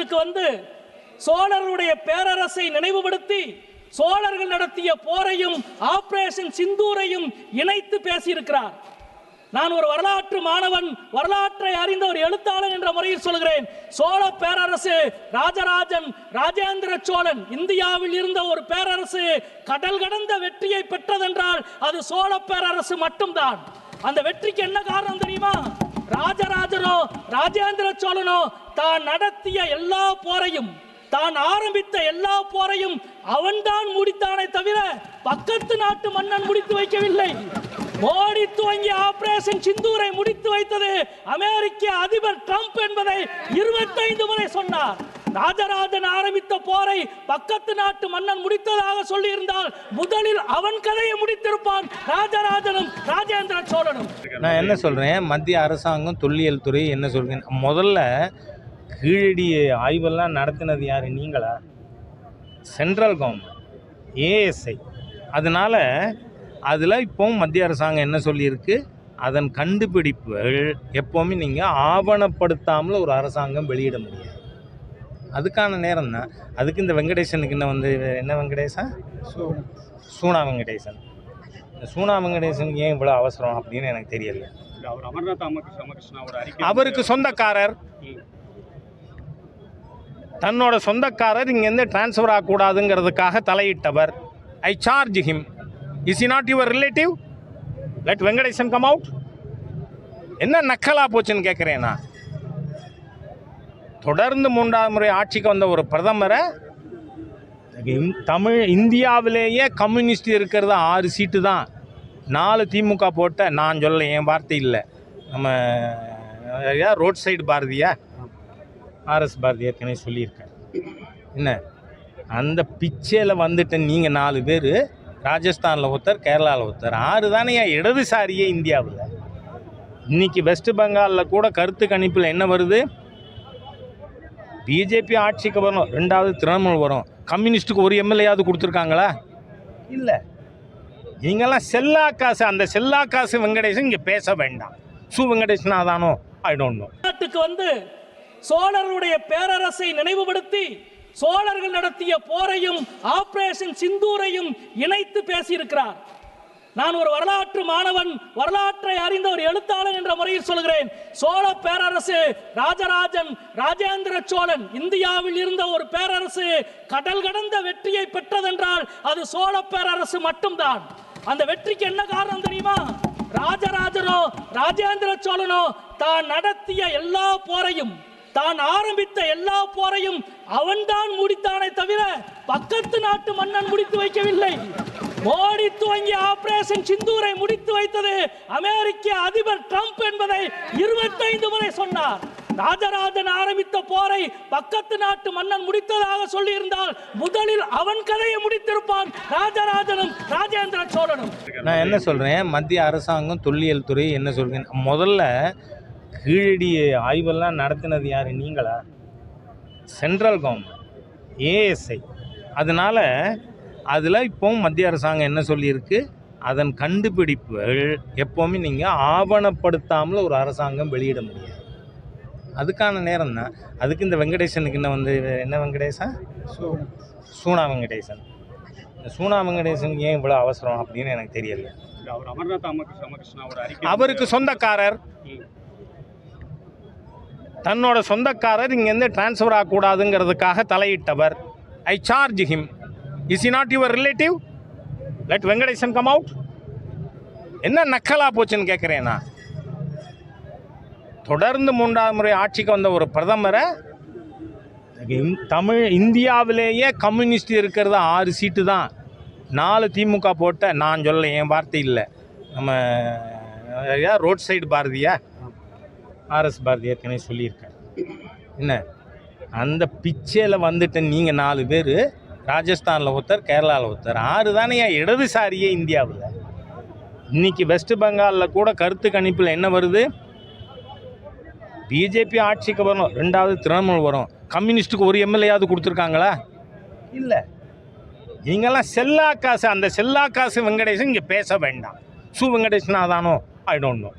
நாட்டுக்கு வந்து சோழருடைய பேரரசை நினைவுபடுத்தி சோழர்கள் நடத்திய போரையும் ஆபரேஷன் சிந்தூரையும் இணைத்து பேசியிருக்கிறார். நான் ஒரு வரலாற்று மாணவன் வரலாற்றை அறிந்த ஒரு எழுத்தாளன் என்ற முறையில் சொல்கிறேன். சோழ பேரரசு ராஜராஜன் ராஜேந்திர சோழன் இந்தியாவில் இருந்த ஒரு பேரரசு கடல் கடந்த வெற்றியை பெற்றதென்றால் அது சோழ பேரரசு மட்டும்தான். அந்த வெற்றிக்கு என்ன காரணம் தெரியுமா? ராஜராஜனோ ராஜேந்திர சோழனோ தான் நடத்திய எல்லா போரையும் தான் ஆரம்பித்த எல்லா போரையும் அவன்தான் முடித்தானே தவிர பக்கத்து நாட்டு மன்னன் முடித்து வைக்கவில்லை. மோடி துவங்கிய ஆபரேஷன் சிந்தூரை முடித்து வைத்தது அமெரிக்க அதிபர் ட்ரம்ப் என்பதை இருபத்தைந்து முறை சொன்னார். ராஜராஜன் ஆரம்பித்த போரை பக்கத்து நாட்டு மன்னன் முடித்ததாக சொல்லியிருந்தால் முதலில் அவன் கதையை முடித்திருப்பான் ராஜராஜனும் ராஜேந்திர சோழனும். நான் என்ன சொல்கிறேன் மத்திய அரசாங்கம் தொல்லியல் துறை என்ன சொல்கிறேன் முதல்ல கீழடி ஆய்வெல்லாம் நடத்தினது யார்? நீங்களா? சென்ட்ரல் கவர்மெண்ட் ஏஎஸ்ஐ அதனால் அதில் இப்போவும் மத்திய அரசாங்கம் என்ன சொல்லியிருக்கு? அதன் கண்டுபிடிப்புகள் எப்போவுமே நீங்கள் ஆவணப்படுத்தாமல் ஒரு அரசாங்கம் வெளியிட முடியாது. அதுக்கான நேரம் தான் அதுக்கு இந்த வெங்கடேசனுக்கு என்ன வந்து என்ன வெங்கடேசா? சூனா வெங்கடேசன். இந்த சூனா வெங்கடேசனுக்கு ஏன் இவ்வளோ அவசரம் அப்படின்னு எனக்கு தெரியல. அவருக்கு சொந்தக்காரர். தன்னோட சொந்தக்காரர் இங்கேருந்து டிரான்ஸ்ஃபர் ஆகக்கூடாதுங்கிறதுக்காக தலையிட்டவர். I charge him is he not your relative let Venkatesan come out என்ன நக்கலா போச்சுன்னு கேட்குறேன் நான். தொடர்ந்து மூன்றாவது முறை ஆட்சிக்கு வந்த ஒரு பிரதமரை தமிழ் இந்தியாவிலேயே கம்யூனிஸ்ட் இருக்கிறது ஆறு சீட்டு தான். நாலு திமுக போட்ட நான் சொல்ல என் வார்த்தை இல்லை. நம்ம ரோட் சைடு பாரதியா? ஆர்எஸ் பாரதி ஏற்கனவே சொல்லியிருக்காரு. என்ன? அந்த பிச்சையில் வந்துட்டு நீங்கள் நாலு பேர் ராஜஸ்தானில் ஒருத்தர் கேரளாவில் ஒருத்தர் ஆறு தானே இடதுசாரியே இந்தியாவில். இன்னைக்கு வெஸ்ட் பெங்காலில் கூட கருத்து கணிப்பில் என்ன வருது? பிஜேபி ஆட்சிக்கு வரும் ரெண்டாவது திரிணாமுல் வரும். கம்யூனிஸ்ட்டுக்கு ஒரு எம்எல்ஏயாவது கொடுத்துருக்காங்களா? இல்லை. நீங்களாம் செல்லா காசு அந்த செல்லா காசு வெங்கடேசன் இங்கே பேச வேண்டாம். சு வெங்கடேசன் தானோ ஐ டோன்ட் நோ நாட்டுக்கு வந்து சோழர்களுடைய பேரரசை நினைவுபடுத்தி சோழர்கள் நடத்திய போரையும் ஆபரேஷன் சிந்தூரையும் இணைத்து பேசியிருக்கிறார். நான் ஒரு வரலாற்று மாணவன் வரலாற்றை அறிந்த ஒரு எழுத்தாளன் என்ற முறையில் சொல்கிறேன். சோழ பேரரசு ராஜராஜன் ராஜேந்திர சோழன் இந்தியாவில் இருந்த ஒரு பேரரசு கடல் கடந்த வெற்றியை பெற்றதென்றால் அது சோழ பேரரசு மட்டும்தான். அந்த வெற்றிக்கு என்ன காரணம் தெரியுமா? ராஜராஜனோ ராஜேந்திர சோழனோ தான் நடத்திய எல்லா போரையும் தான் ஆரம்பித்த எல்லா போரையும் அவன்தான் முடித்தானே தவிர பக்கத்து நாட்டு மன்னன் முடித்து வைக்கவில்லை. மோடி துவங்கிய ஆபரேஷன் சிந்தூரை முடித்து வைத்தது அமெரிக்க அதிபர் ட்ரம்ப் என்பதை இருபத்தைந்து முறை சொன்னார். ராஜராஜன் ஆரம்பித்த போரை பக்கத்து நாட்டு மன்னன் முடித்ததாக சொல்லியிருந்தால் முதலில் அவன் கதையை முடித்திருப்பான் ராஜராஜனும் ராஜேந்திர சோழனும். நான் என்ன சொல்கிறேன் மத்திய அரசாங்கம் தொல்லியல் துறை என்ன சொல்கிறேன் முதல்ல கீழடி ஆய்வெல்லாம் நடத்தினது யார்? நீங்களா? சென்ட்ரல் கவர்மெண்ட் ஏஎஸ்ஐ அதனால் அதில் இப்போவும் மத்திய அரசாங்கம் என்ன சொல்லியிருக்கு? அதன் கண்டுபிடிப்புகள் எப்போவுமே நீங்கள் ஆவணப்படுத்தாமல் ஒரு அரசாங்கம் வெளியிட முடியாது. அதுக்கான நேரம் தான். அதுக்கு இந்த வெங்கடேசனுக்கு என்ன வந்து என்ன வெங்கடேசா? சூனா வெங்கடேசன். இந்த சூனா வெங்கடேசனுக்கு ஏன் இவ்வளோ அவசரம் அப்படின்னு எனக்கு தெரியல. அவருக்கு சொந்தக்காரர். தன்னோட சொந்தக்காரர் இங்கேருந்து டிரான்ஸ்ஃபர் ஆகக்கூடாதுங்கிறதுக்காக தலையிட்டவர். I charge him is he not your relative let Venkatesan come out என்ன நக்கலா போச்சுன்னு கேட்குறேன் நான். தொடர்ந்து மூன்றாவது முறை ஆட்சிக்கு வந்த ஒரு பிரதமரை தமிழ் இந்தியாவிலேயே கம்யூனிஸ்ட் இருக்கிறது ஆறு சீட்டு தான். நாலு திமுக போட்ட நான் சொல்ல என் வார்த்தை இல்லை. நம்ம ரோட் சைடு பாரதியா? ஆர்எஸ் பாரதி ஏற்கனவே சொல்லியிருக்காரு. என்ன? அந்த பிச்சையில் வந்துட்டு நீங்கள் நாலு பேர் ராஜஸ்தானில் ஒருத்தர் கேரளாவில் ஒருத்தர். ஆறு தானே இடதுசாரியே இந்தியாவில். இன்னைக்கு வெஸ்ட் பெங்காலில் கூட கருத்து கணிப்பில் என்ன வருது? பிஜேபி ஆட்சிக்கு வரும் ரெண்டாவது திரிணாமுல் வரும். கம்யூனிஸ்ட்டுக்கு ஒரு எம்எல்ஏயாவது கொடுத்துருக்காங்களா? இல்லை. நீங்களாம் செல்லா காசு அந்த செல்லா காசு வெங்கடேசன் இங்கே பேச வேண்டாம். சு வெங்கடேசன் அதானோ ஐ டோன்ட் நோ